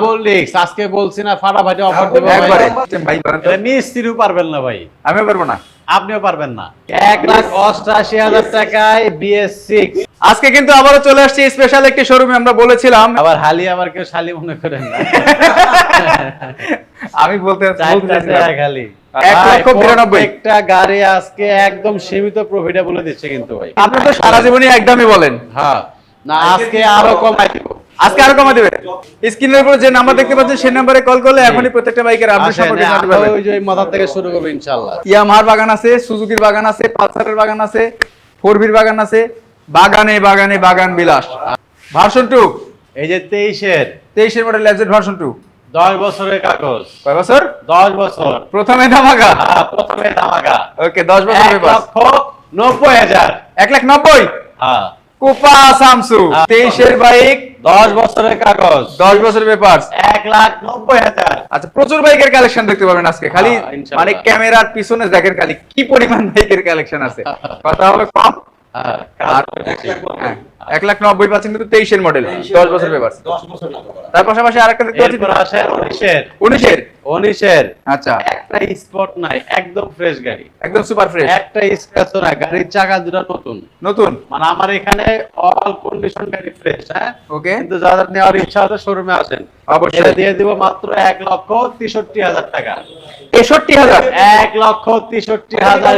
Double আজকে বলছি না ফাটাফাটি অফার দেবো একবারে। ভাই। ভাই বলেন তো। এটা মিস্ত্রিও পারবেন না ভাই। আমিও পারব না। আপনিও পারবেন না। এক লাখ অষ্টাশি হাজার টাকায় বিএস সিক্স আজকে কিন্তু আবারও চলে আসছি স্পেশাল একটি শোরুমে আমরা বলেছিলাম। আবার হালি আবার কেউ শালি মনে করেন না। আমি বলতে গাড়ি আজকে একদম সীমিত প্রফিটে বলে দিচ্ছে কিন্তু ভাই। আপনি তো সারা জীবনই একদমই বলেন। হ্যাঁ। না আজকে আরও কমাই দিব। আজকে আরও কমা দেবে। স্ক্রিনের উপর যে নাম্বার দেখতে পাচ্ছেন সেই নাম্বারে কল করলে এখনই প্রত্যেকটা বাইকের আপডেট সম্পর্কে জানতে পারবেন। ওই যে মাথা থেকে শুরু করব ইনশাল্লাহ ইয়ামাহার বাগান আছে সুজুকির বাগান আছে পালসারের বাগান আছে ফোরবির বাগান আছে বাগানে বাগানে বাগান বিলাস। Version two? এই যে তেইশের। তেইশের মডেল এফজেড ভার্সন টু দশ বছরের কাগজ। কয় বছর? দশ বছর। প্রথমে ধামাকা? প্রথমে ধামাকা। ওকে দশ বছরের লক্ষ হাজার। এক লাখ নব্বই? হ্যাঁ। কুপা সামসু। তেইশের বাইক দশ বছরের কাগজ। দশ বছর পেপার এক লাখ নব্বই হাজার। আচ্ছা প্রচুর বাইকের কালেকশন দেখতে পাবেন আজকে খালি মানে ক্যামেরার পিছনে দেখেন খালি কি পরিমাণ বাইকের কালেকশন আছে। কথা হলো কম? হ্যাঁ, এক লাখ নব্বই পাচ্ছেন কিন্তু তেইশের মডেল দশ বছর পেপার তার পাশাপাশি আরেকটা দেখতে পাচ্ছি উনিশের? উনিশের। আচ্ছা। একটা স্পট নাই একদম ফ্রেশ গাড়ি। একদম সুপার ফ্রেশ একটা স্ক্র্যাচ না গাড়ির চাকা দুটো নতুন। নতুন? মানে আমার এখানে অল কন্ডিশন গাড়ি ফ্রেশ হ্যাঁ? ওকে কিন্তু যাদের নেওয়ার ইচ্ছা আছে শোরুমে আসেন। অবশ্যই। দিয়ে দিব মাত্র এক লক্ষ তেষট্টি হাজার টাকা। তেষট্টি হাজার। এক লক্ষ তেষট্টি হাজার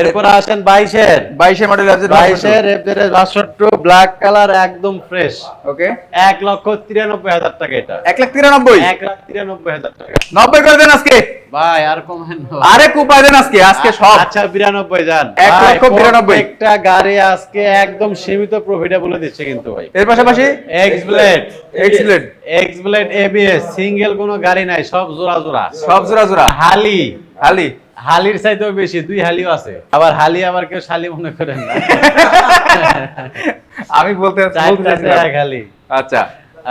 এরপর আসেন বাইশের। বাইশের মডেল আছে বাইশের এফজেডের বাষট্টি ব্ল্যাক কালার একদম ফ্রেশ ওকে এক লক্ষ তিরানব্বই হাজার টাকা এটা। এক লাখ তিরানব্বই? এক লাখ তিরানব্বই হাজার টাকা। নব্বই করে দেন আজকে। ভাই আর কমেন আরে কুপায় দেন আজকে আজকে সব। আচ্ছা বিরানব্বই যান। এক লক্ষ বিরানব্বই। প্রত্যেকটা গাড়ি আজকে একদম সীমিত প্রফিটে বলে দিচ্ছে কিন্তু ভাই। এর পাশাপাশি? X blade excellent X blade ABS single কোনো গাড়ি নাই সব জোড়া জোড়া। সব জোড়া জোড়া? হালি। হালি? হালির চাইতেও বেশি দুই হালিও আছে। আবার হালি আবার কেউ শালি মনে করেন না। আমি বলতে এক হালি। আচ্ছা।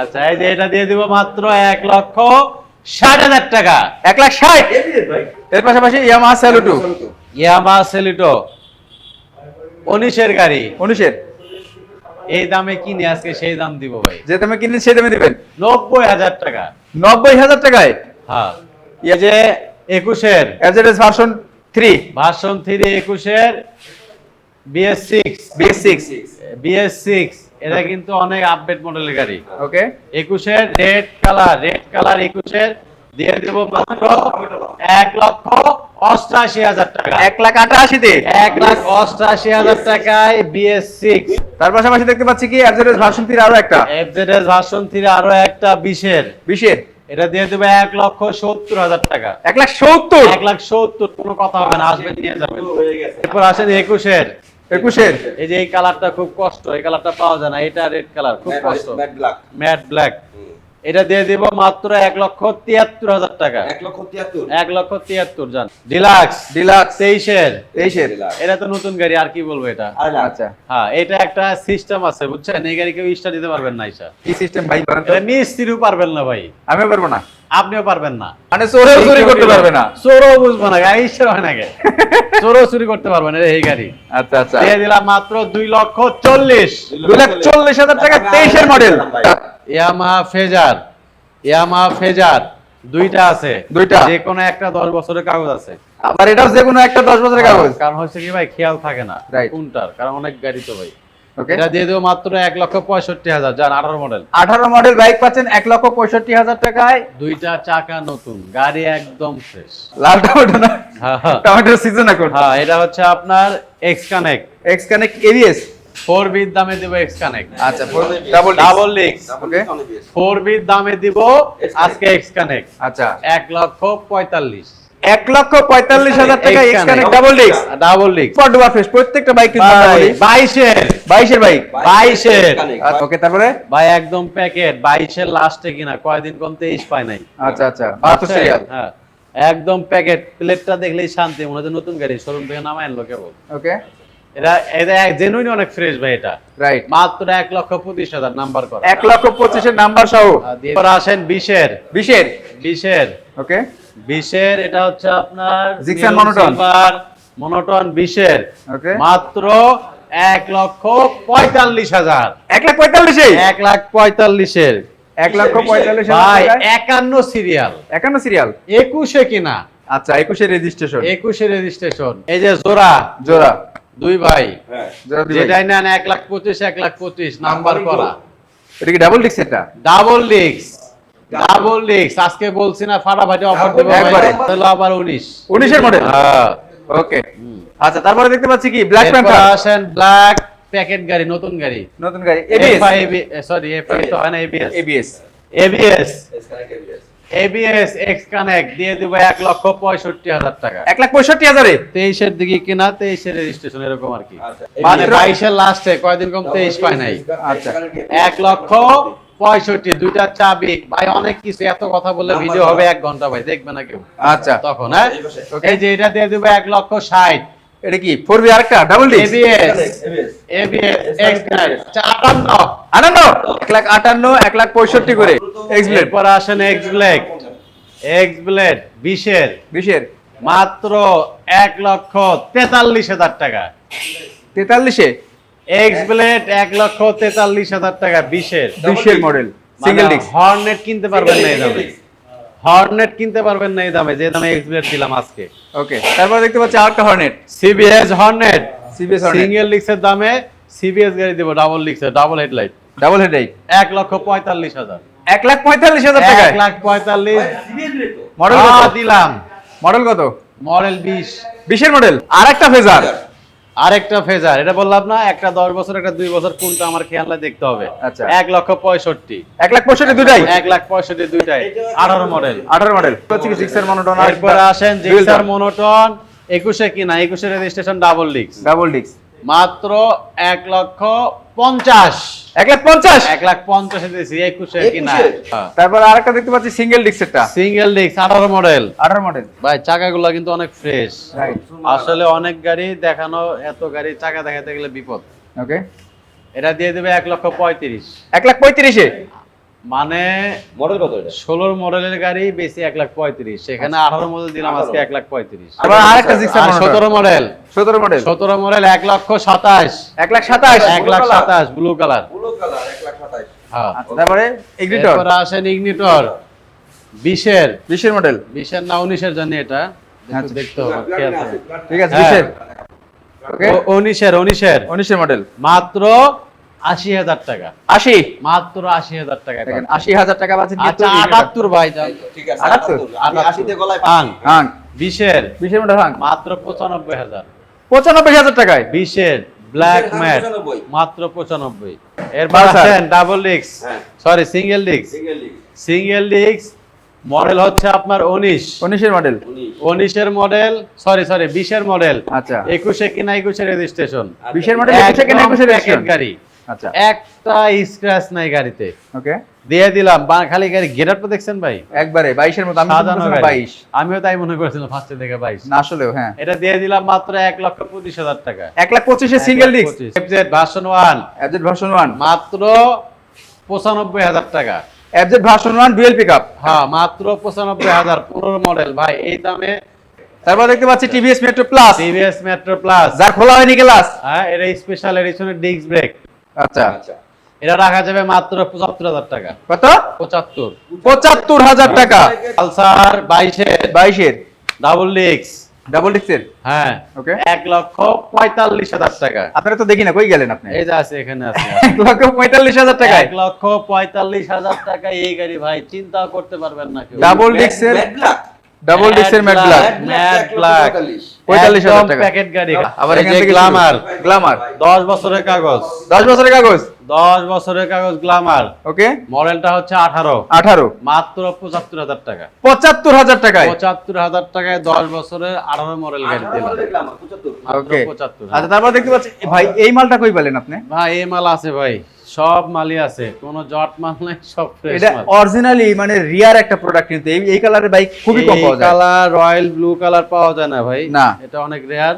আচ্ছা এই যে এটা দিয়ে দিব মাত্র এক লক্ষ ষাট হাজার টাকা। এক লাখ ষাট? এর পাশাপাশি ইয়ামাহা স্যালুটু ইয়ামা সেলিটো উনিশের গাড়ি। উনিশের? এই দামে কিনে আজকে সেই দাম দিব ভাই। যে দামে সেই দামে দিবেন? নব্বই হাজার টাকা। নব্বই হাজার টাকায়? হ্যাঁ। এই যে একুশের। ভার্সন থ্রি ভার্সন থ্রি একুশের। BS six BS six BS six এটা কিন্তু অনেক আপডেট মডেলের গাড়ি। ওকে একুশের রেড কালার রেড কালার একুশের। দিয়ে দেবো মাত্র এক লক্ষ অষ্টাশি হাজার টাকা। এক লাখ আটাশিতে এক লাখ অষ্টাশি হাজার টাকায় বিএস সিক্স তার পাশাপাশি দেখতে পাচ্ছি কি এফজেডএস ভার্সন থ্রি আরও একটা। এফজেডএস ভার্সন থ্রি আরও একটা বিশের। বিশের? এটা দিয়ে দেবে এক লক্ষ সত্তর হাজার টাকা। এক লাখ সত্তর? এক লাখ সত্তর কোনো কথা হবে না আসবেন নিয়ে যাবেন এরপর আসেন একুশের। একুশের? এই যে এই কালারটা খুব কষ্ট এই কালারটা পাওয়া যায় না এটা রেড কালার খুব কষ্ট। ব্ল্যাক ম্যাট ব্ল্যাক এটা দিয়ে দিব মাত্র এক লক্ষ তিয়াত্তর হাজার টাকা। এক লক্ষ তিয়াত্তর? এক লক্ষ তিয়াত্তর জান। ডিলাক্স ডিলাক্স তেইশের। তেইশের। এটা তো নতুন গাড়ি আর কি বলব এটা? আচ্ছা। হ্যাঁ এটা একটা সিস্টেম আছে বুঝছেন? এই গাড়ি কেউ ইস্টা দিতে পারবেন না ইসা কি সিস্টেম ভাই মিস্ত্রিও পারবেন না ভাই। আমি পারব না। আপনিও পারবেন না। মানে চোরেও চুরি করতে পারবে না। চোরও বুঝব না গাড়ি ইচ্ছা হয় না চোরও চুরি করতে পারবে না এই গাড়ি। আচ্ছা আচ্ছা। দিয়ে দিলাম মাত্র দুই লক্ষ চল্লিশ। দুই লাখ চল্লিশ। হাজার টাকা তেইশের model Yamaha Fazer. Yamaha Fazer. দুইটা আছে। দুইটা। যে কোনো একটা দশ বছরের কাগজ আছে। আবার এটাও যে কোনো একটা দশ বছরের কাগজ। কারণ হচ্ছে কি ভাই খেয়াল থাকে না. কোনটার কারণ অনেক গাড়ি তো ভাই। এটা দিয়ে দেবো মাত্র এক লক্ষ পঁয়ষট্টি হাজার যান আঠারো মডেল আঠারো মডেল বাইক পাচ্ছেন এক লক্ষ পঁয়ষট্টি হাজার টাকায়। দুইটা চাকা নতুন গাড়ি একদম ফ্রেশ লাল টমেটো না? হ্যাঁ হ্যাঁ। টমেটোর সিজন এখন। হ্যাঁ এটা হচ্ছে আপনার X connect X connect ABS four বির দামে দিব এক্স কানেক্ট আচ্ছা ডাবল ডাবল ওকে ফোর বির দামে দিব আজকে এক্স কানেক্ট আচ্ছা। এক লক্ষ পঁয়তাল্লিশ। এক লক্ষ পঁয়তাল্লিশ হাজার টাকা X connect double disc double ডুবার ফেস প্রত্যেকটা বাইক কিন্তু বাইশের বাইশের বাইক বাইশের ওকে তারপরে? ভাই একদম প্যাকেট বাইশের লাস্টে কিনা কয়দিন কম তেইশ পায় নাই। আচ্ছা আচ্ছা। বাহাত্তর সিরিয়াল হ্যাঁ। একদম প্যাকেট প্লেটটা দেখলেই শান্তি মনে হচ্ছে নতুন গাড়ি শোরুম থেকে নামায় আনলো কেবল। ওকে। এটা এটা জেনুইন অনেক ফ্রেশ ভাই এটা। রাইট মাত্র এক লক্ষ পঁচিশ হাজার নাম্বার করা। এক লক্ষ পঁচিশের নাম্বার সহ। আসেন বিশের। বিশের? বিশের। ওকে। বিশের এটা হচ্ছে আপনার Monoton। মনোটন বিশের. মাত্র এক লক্ষ পঁয়তাল্লিশ হাজার। এক লাখ পঁয়তাল্লিশে? এক লাখ পঁয়তাল্লিশের। এক লক্ষ পঁয়তাল্লিশ ভাই একান্ন সিরিয়াল। একান্ন সিরিয়াল? একুশে কিনা? আচ্ছা একুশে রেজিস্ট্রেশন একুশে রেজিস্ট্রেশন এই যে জোড়া। জোড়া। দুই ভাই। জোড়া যেটাই নেন এক লাখ পঁচিশ এক লাখ পঁচিশ নাম্বার করা। এটা কি ডাবল ডিক্স এটা? ডাবল ডিক্স ডাবল ডিক্স আজকে বলছি না ফাটাফাটি অফার দেবো একবারে। তাহলে আবার উনিশ উনিশের মডেল হ্যাঁ ওকে আচ্ছা তারপরে দেখতে পাচ্ছি কি ব্ল্যাক প্যান্থার আসেন ব্ল্যাক প্যাকেট গাড়ি নতুন গাড়ি নতুন গাড়ি এবিএস সরি এফআই তো হয় না ABS ABS ABS ABS X connect দিয়ে দিব এক লক্ষ পঁয়ষট্টি হাজার টাকা এক লাখ পঁয়ষট্টি হাজারে তেইশের দিকে কিনা তেইশের রেজিস্ট্রেশন এরকম আর কি মাত্র- মানে বাইশের লাস্টে কয়দিন কম তেইশ পায় নাই আচ্ছা এক লক্ষ পঁয়ষট্টি দুইটা চাবি। ভাই অনেক কিছু এত কথা বললে ভিডিও হবে এক ঘণ্টা ভাই দেখবে না কেউ। আচ্ছা। তখন হ্যাঁ? এই যে এটা দিয়ে দিব এক লক্ষ ষাট। এটা কি ফোর বি আরেকটা? ডাবল ডিক্স এবিএস এবিএস এক্স আটান্ন আটান্ন? এক লাখ আটান্ন এক লাখ পঁয়ষট্টি করে। এক্স ব্লেড এরপর আসেন এক্স ব্লেড এক্স ব্লেড বিশের। বিশের। মাত্র এক লক্ষ তেতাল্লিশ হাজার টাকা। তেতাল্লিশে? এক্স ব্লেড এক লক্ষ তেতাল্লিশ হাজার টাকা বিশের। বিশের মডেল সিঙ্গেল ডিক্স হর্নেট কিনতে পারবেন না এই দামে। হর্নেট কিনতে পারবেন না এই দামে যে দামে এক্স ব্লেড দিলাম আজকে। ওকে তারপর দেখতে পাচ্ছি আরেকটা Hornet CBS Hornet CBS single লিক্সের দামে সিবিএস গাড়ি দেবো ডাবল লিক্সের ডাবল হেডলাইট ডাবল হেডাই এক লক্ষ পঁয়তাল্লিশ হাজার। এক লাখ পঁয়তাল্লিশ হাজার টাকায়? এক লাখ পঁয়তাল্লিশ। মডেল দিলাম। মডেল কত? মডেল বিশ। বিশের মডেল আরেকটা ফেজার আরেকটা ফেজার এটা বললাম না একটা দশ বছর একটা দুই বছর কোনটা আমার খেয়াল দেখতে হবে। আচ্ছা। এক লক্ষ পঁয়ষট্টি। এক লাখ পঁয়ষট্টি দুটাই এক লাখ পঁয়ষট্টি দুইটাই আঠারো মডেল আঠারো মডেল হচ্ছে মনোটন এরপরে আসেন জিক্সার মনোটন একুশে কিনা একুশে রেজিস্ট্রেশন ডাবল ডিক্স ডাবল ডিক্স মাত্র এক লক্ষ পঞ্চাশ। এক লাখ পঞ্চাশ? এক লাখ পঞ্চাশে দিয়েছি একুশে কিনা তারপর আরেকটা দেখতে পাচ্ছি সিঙ্গেল ডিক্সেরটা সিঙ্গেল ডিস্ক আঠারো মডেল আঠারো মডেল ভাই চাকাগুলো কিন্তু অনেক ফ্রেশ আসলে অনেক গাড়ি দেখানো এত গাড়ি চাকা দেখাতে গেলে বিপদ। ওকে এটা দিয়ে দেবে এক লক্ষ পঁয়ত্রিশ। এক লাখ পঁয়ত্রিশে? মানে মডেল কত এটা? ষোলোর মডেলের গাড়ি বেশি এক লাখ পঁয়ত্রিশ। সেখানে আঠারো মডেল দিলাম আজকে এক লাখ পঁয়ত্রিশ। আবার আরেকটা জিক্সার সতেরো মডেল। সতেরো মডেল। সতেরো মডেল এক লক্ষ সাতাশ। এক লাখ সাতাশ। এক লাখ সাতাশ ব্লু কালার ব্লু কালার এক লাখ সাতাইশ হ্যাঁ। আচ্ছা তারপরে এরপরে আসেন ইগনিটর বিশের। বিশের মডেল। বিশের না উনিশের জানি এটা। আচ্ছা। দেখতে হবে। ঠিক আছে হ্যাঁ। বিশের ওকে ও- উনিশের উনিশের। উনিশের মডেল। মাত্র আশি হাজার টাকা। আশি? মাত্র আশি হাজার টাকা দেখেন আশি হাজার টাকা আচ্ছা আটাত্তর ভাই যান। ঠিক আছে আটাত্তর? আশিতে গলায় পান। হাং বিশের? বিশের মডেল হাং মাত্র পঁচানব্বই হাজার। পঁচানব্বই হাজার টাকায়? বিশের ব্ল্যাক ম্যাট মাত্র পঁচানব্বই। এরপর আছেন double discs. Sorry single discs single discs model হচ্ছে আপনার উনিশ। উনিশের মডেল উনিশের মডেল সরি সরি বিশের মডেল আচ্ছা। একুশে কিনা একুশে রেজিস্ট্রেশন বিশের মডেল একুশে কেন একুশে রেজিস্ট্রেশন গাড়ি। আচ্ছা। একটা স্ক্র্যাচ নাই গাড়িতে। ওকে দিয়ে দিলাম খালি গাড়ি গেটআপটা দেখছেন ভাই? একবারে মতো আমি সাজানো গাড়ি। বাইশ। আমিও তাই মনে করেছিলাম ফার্স্টে দেখে বাইশ। না আসলেও হ্যাঁ। এটা দিয়ে দিলাম মাত্র লক্ষ পঁচিশ হাজার টাকা। এক লাখ পঁচিশে single disc FZ version one অ্যাবজেট version মাত্র পঁচানব্বই হাজার টাকা। অ্যাবজেট ভার্সন ডুয়েল পিক আপ হ্যাঁ মাত্র পঁচানব্বই হাজার পনেরো মডেল ভাই এই দামে তারপর দেখতে পাচ্ছি TVS Metro plus TVS Metro plus যা খোলা হয়নি গ্লাস হ্যাঁ এটা স্পেশাল এডিশনের ডিস্ক ব্রেক আচ্ছা। আচ্ছা। এটা রাখা যাবে মাত্র পঁচাত্তর হাজার টাকা। কত? পঁচাত্তর। পঁচাত্তর হাজার টাকা। পালসার বাইশের। বাইশের। ডাবল ডিক্স। ডাবল হ্যাঁ। ওকে। এক লক্ষ পঁয়তাল্লিশ হাজার টাকা। আপনারা তো দেখি না কই গেলেন আপনি? এই যে আছে এখানে আছে। এক লক্ষ পঁয়তাল্লিশ হাজার টাকায় এক লক্ষ পঁয়তাল্লিশ হাজার টাকা এই গাড়ি ভাই। চিন্তা করতে পারবেন না কেউ। ডাবল ব্ল্যাক ডাবল ডিস্কের ম্যাট ব্ল্যাক ম্যাট ব্ল্যাক টাকা। প্যাকেট গাড়ি। আবার এখান থেকে গ্লামার গ্লামার দশ বছরের কাগজ। দশ বছরের কাগজ? দশ বছরের কাগজ গ্লামার ওকে মডেলটা হচ্ছে আঠারো। আঠারো। মাত্র পঁচাত্তর হাজার টাকা পঁচাত্তর হাজার টাকায়? পঁচাত্তর হাজার টাকায় দশ বছরের আঠারো মডেল গাড়ি দিলাম 75 ওকে পঁচাত্তর। আচ্ছা তারপর দেখতে পাচ্ছি ভাই এই মালটা কই পেলেন আপনি? ভাই এই মাল আছে ভাই। সব মালই আছে কোনো জট মাল নাই সব ফ্রেশ এটা অরিজিনালি মানে রিয়ার একটা প্রোডাক্ট কিন্তু এই এই কালারের বাইক খুবই কম পাওয়া যায়। কালার রয়্যাল ব্লু কালার পাওয়া যায় না ভাই। না। এটা অনেক রেয়ার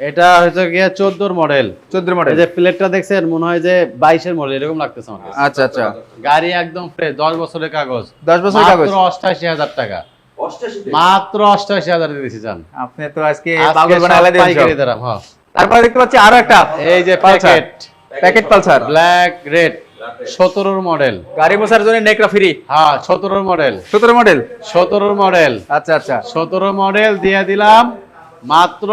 এটা হচ্ছে গিয়ে চোদ্দোর মডেল 14 মডেল এই যে প্লেটটা দেখছেন মনে হয় যে বাইশের মডেল এরকম লাগতেছে আমার কাছে। আচ্ছা আচ্ছা। গাড়ি একদম ফ্রেশ দশ বছরের কাগজ। 10 বছরের কাগজ? মাত্র অষ্টাশি হাজার টাকা। মাত্র অষ্টাশি হাজার দিয়েছি জান। আপনি তো আজকে পাগল বানাইলা দিয়েছেন হ্যাঁ। তারপর দেখতে পাচ্ছি আরও একটা এই যে packet packet Pulsar. Black red সতেরোর মডেল গাড়ি বসার জন্য নেকড়া ফ্রি। হ্যাঁ সতেরোর মডেল সতেরো মডেল সতেরোর মডেল আচ্ছা আচ্ছা। সতেরো মডেল দিয়ে দিলাম মাত্র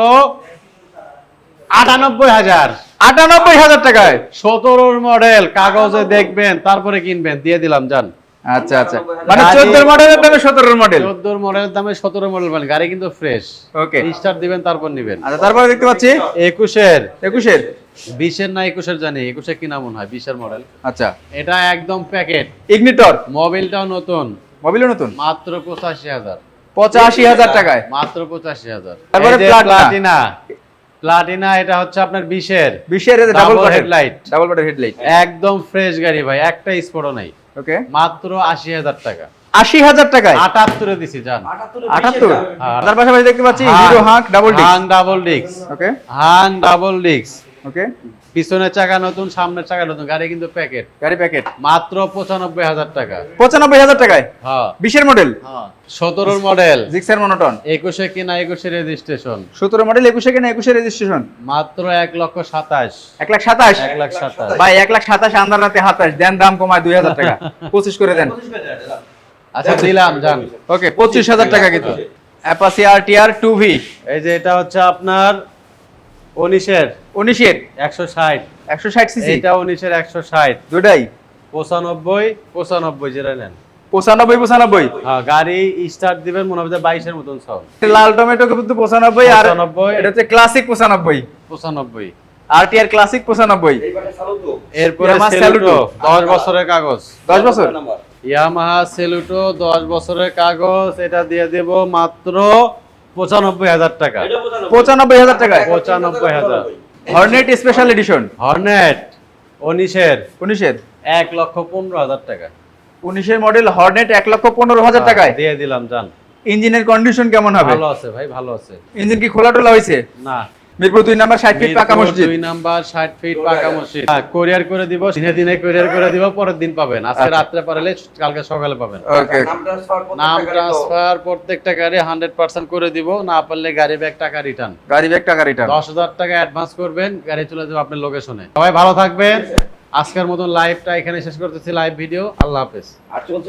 আটানব্বই হাজার। আটানব্বই হাজার টাকায়? সতেরোর মডেল কাগজে দেখবেন তারপরে কিনবেন। দিয়ে দিলাম যান। আচ্ছা আচ্ছা। মানে গাড়ি- চোদ্দ মডেলের দামে সতেরোর মডেল চোদ্দোর মডেলের দামে সতেরো মডেল মানে গাড়ি কিন্তু ফ্রেশ ওকে স্টার দিবেন তারপর নিবেন। আচ্ছা তারপরে দেখতে পাচ্ছি? একুশের। একুশের? বিশের না একুশের জানি একুশে কি নাম মনে হয়? বিশের মডেল আচ্ছা। এটা একদম প্যাকেট ইগনিটর মোবিলটাও নতুন। মোবিলও নতুন? মাত্র পঁচাশি হাজার। পঁচাশি হাজার টাকায়? মাত্র পঁচাশি হাজার। তারপরে প্লাটিনা। প্লাটিনা এটা হচ্ছে আপনার বিশের। বিশের double headlight double body headlight একদম ফ্রেশ গাড়ি ভাই একটা স্পটও নাই। ওকে মাত্র আশি হাজার টাকা। আশি হাজার টাকায়? আটাত্তরে দিছি যান আটাত্তর হ্যাঁ। তার পাশাপাশি দেখতে পাচ্ছি Hero Hunk double disk Hang double ডিক্স ওকে হাং ডাবল ডিক্স ওকে? পিছনের চাকা নতুন সামনের চাকা নতুন গাড়ি কিন্তু প্যাকেট গাড়ি প্যাকেট মাত্র পঁচানব্বই হাজার টাকা। পঁচানব্বই হাজার টাকায়? হ্যাঁ। বিশের মডেল সতেরোর মডেল জিক্সার মনোটন একুশে কিনা একুশে রেজিস্ট্রেশন সতেরো মডেল একুশে কিনা একুশে রেজিস্ট্রেশন মাত্র এক লক্ষ সাতাশ। এক লাখ সাতাশ? এক লাখ সাতাশ। ভাই এক লাখ সাতাশ আন্দার রাতে হাতাশ। দেন দাম কমায় দুই হাজার টাকা। পঁচিশ করে দেন। আচ্ছা দিলাম যান। ওকে পঁচিশ হাজার টাকা কিন্তু। অ্যাপাসি আর টি আর টু ভি এই যে এটা হচ্ছে আপনার উনিশের। উনিশের। একশো ষাট। একশো ষাট সিসি। এটা উনিশের একশো ষাট। দুটাই পঁচানব্বই পঁচানব্বই যেটা নেন। পঁচানব্বই পঁচানব্বই? হ্যাঁ গাড়ি স্টার্ট দিবেন মনে হবে বাইশের মতন সব লাল টমেটো কিন্তু পঁচানব্বই আর 95 এটা হচ্ছে ক্লাসিক পঁচানব্বই। পঁচানব্বই। আর টি আর ক্লাসিক পঁচানব্বই এরপরে সেলুটো দশ বছরের কাগজ। দশ বছর? ইয়ামাহা সেলুটো দশ বছরের কাগজ। এটা দিয়ে দেব মাত্র পঁচানব্বই হাজার টাকা। পঁচানব্বই। হাজার টাকা পঁচানব্বই হাজার। Hornet special edition Hornet. উনিশের। উনিশের। এক লক্ষ পনেরো হাজার টাকা। উনিশের মডেল হর্নেট এক লক্ষ পনেরো হাজার টাকায়। দিয়ে দিলাম জান। ইঞ্জিনের কন্ডিশন কেমন হবে? ভালো আছে ভাই ভালো আছে। ইঞ্জিন কি খোলা টোলা হয়েছে না। মিরপুর দুই নাম্বার ষাট ফিট পাকা মসজিদ। দুই নাম্বার ষাট ফিট পাকা মসজিদ। কোরিয়ার করে দিব দিনে দিনে কোরিয়ার করে দিব পরের দিন পাবেন। আজকে আচ্ছা। রাত্রে পারলে কালকে সকালে পাবেন। ওকে নাম ট্রান্সফার প্রত্যেকটা গাড়ি হান্ড্রেড পার্সেন্ট করে দিব না পারলে গাড়ি ব্যাগ টাকা রিটার্ন গাড়ি ব্যাগ টাকা রিটার্ন দশ হাজার টাকা অ্যাডভান্স করবেন গাড়ি চলে যাবে আপনার লোকেশনে সবাই ভালো থাকবেন। আজকের মতন লাইভটা এখানে শেষ করতেছি লাইভ ভিডিও আল্লাহ হাফেজ।